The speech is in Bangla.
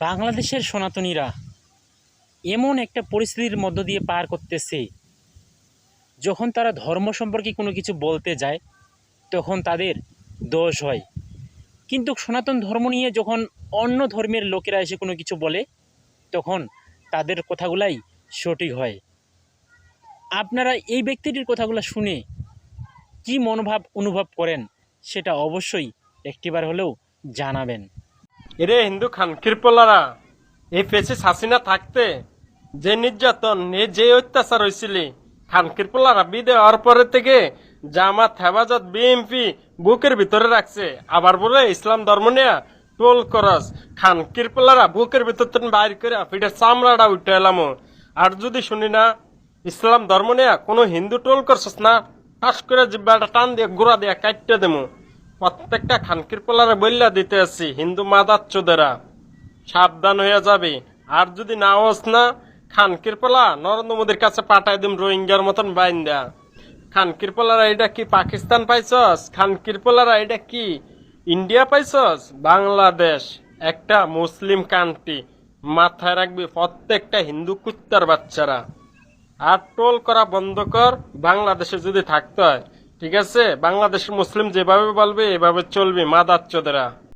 বাংলাদেশের সনাতনীরা এমন একটা পরিস্থিতির মধ্য দিয়ে পার করতেছে, যখন তারা ধর্ম সম্পর্কে কোনো কিছু বলতে যায়, তখন তাদের দোষ হয়। কিন্তু সনাতন ধর্ম নিয়ে যখন অন্য ধর্মের লোকেরা এসে কোনো কিছু বলে, তখন তাদের কথাগুলাই সঠিক হয়। আপনারা এই ব্যক্তিটির কথাগুলো শুনে কি মনোভাব অনুভব করেন, সেটা অবশ্যই একটিবার হলেও জানাবেন। এরে হিন্দু খান, কৃপলারা, এই পেছে হাসিনা থাকতে যে নির্যাতন, এ যে অত্যাচার হয়েছিল খান, কৃপলারা, বিদে হওয়ার পরে থেকে জামাত, হেফাজত বিএমপি বুকের ভিতরে রাখছে। আবার বলে, ইসলাম ধর্ম নিয়ে টোল করস। খান, কৃপলারা, বুকের ভিতর বাইর করে ফিটে চামড়াটা উঠে এলাম। আর যদি শুনি না, ইসলাম ধর্ম নিয়ে কোনো হিন্দু টোল করছস না ঠাস করে জিব্বাটা টান দিয়ে, গুড়া দিয়ে কাটতে দেবো প্রত্যেকটা খানকির পোলারে বললা দিতে আসি হিন্দু মাদাচ্চোদেরা সাবধান হয়ে যাবে। আর যদি না হস না, খানকির পোলা নরেন্দ্র মোদীর কাছে পাঠাই দিম রোহিঙ্গার মতন বাইন্দা। খানকির পোলারা এটা কি পাকিস্তান পাইছস? খানকির পোলারা এটা কি ইন্ডিয়া পাইছস? বাংলাদেশ, একটা মুসলিম কান্ট্রি। মাথায় রাখবি, প্রত্যেকটা হিন্দু কুত্তার বাচ্চারা। আর টোল করা বন্ধ কর, বাংলাদেশে যদি থাকতে হয়। ঠিক আছে? বাংলাদেশের মুসলিম যেভাবে বলবে এভাবে চলবে মাদাচ্চদেরা